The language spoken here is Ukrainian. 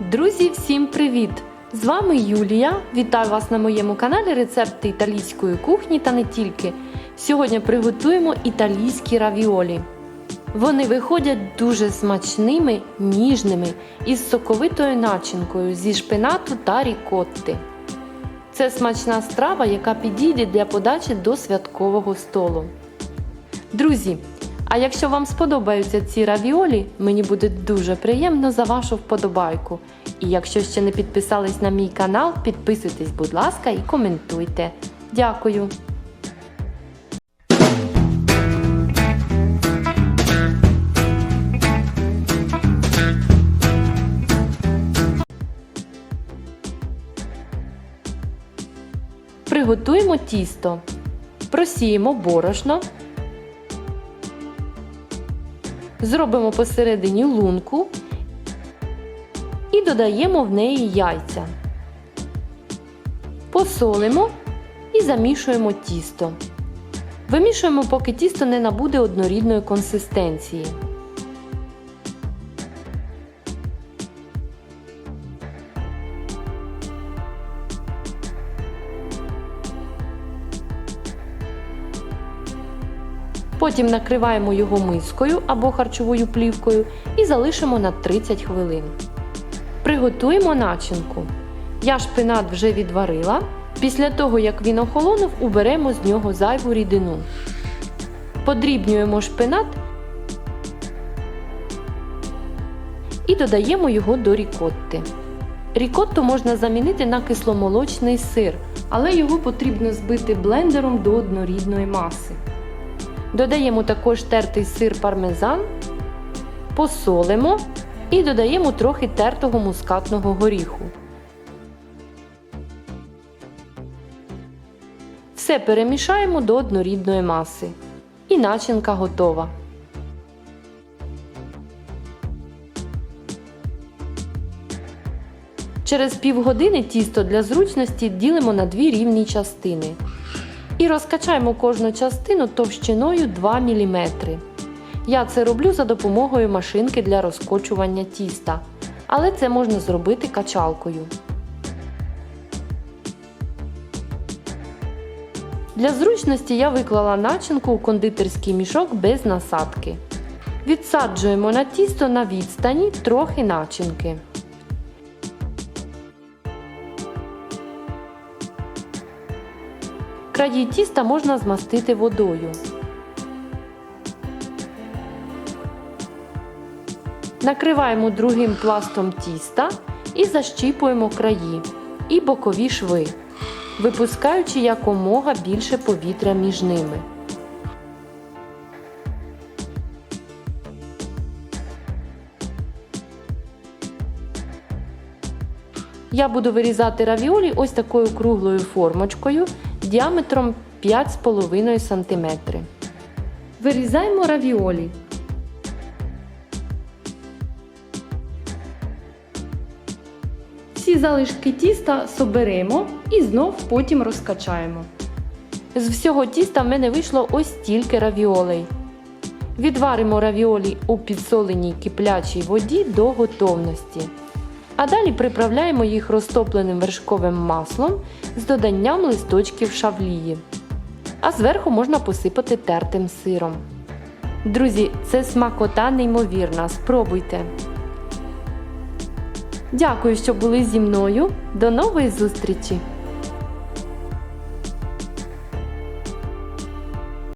Друзі, всім привіт! З вами Юлія. Вітаю вас на моєму каналі Рецепти італійської кухні та не тільки. Сьогодні приготуємо італійські равіолі. Вони виходять дуже смачними, ніжними із соковитою начинкою зі шпинату та рікотти. Це смачна страва, яка підійде для подачі до святкового столу. Друзі, а якщо вам сподобаються ці равіолі, мені буде дуже приємно за вашу вподобайку. І якщо ще не підписались на мій канал, підписуйтесь, будь ласка, і коментуйте. Дякую! Приготуємо тісто. Просіємо борошно. Зробимо посередині лунку і додаємо в неї яйця. Посолимо і замішуємо тісто. Вимішуємо, поки тісто не набуде однорідної консистенції. Потім накриваємо його мискою або харчовою плівкою і залишимо на 30 хвилин. Приготуємо начинку. Я шпинат вже відварила. Після того, як він охолонув, уберемо з нього зайву рідину. Подрібнюємо шпинат і додаємо його до рікотти. Рікотту можна замінити на кисломолочний сир, але його потрібно збити блендером до однорідної маси. Додаємо також тертий сир пармезан, посолимо і додаємо трохи тертого мускатного горіху. Все перемішаємо до однорідної маси. І начинка готова. Через півгодини тісто для зручності ділимо на дві рівні частини. І розкачаємо кожну частину товщиною 2 мм. Я це роблю за допомогою машинки для розкочування тіста, але це можна зробити качалкою. Для зручності я виклала начинку у кондитерський мішок без насадки. Відсаджуємо на тісто на відстані трохи начинки. Краї тіста можна змастити водою. Накриваємо другим пластом тіста і защіпуємо краї і бокові шви, випускаючи якомога більше повітря між ними. Я буду вирізати равіолі ось такою круглою формочкою діаметром 5,5 см. Вирізаємо равіолі. Всі залишки тіста соберемо і знов потім розкачаємо. З всього тіста в мене вийшло ось стільки равіолей. Відваримо равіолі у підсоленій киплячій воді до готовності. А далі приправляємо їх розтопленим вершковим маслом з доданням листочків шавлії. А зверху можна посипати тертим сиром. Друзі, це смакота неймовірна. Спробуйте! Дякую, що були зі мною. До нової зустрічі!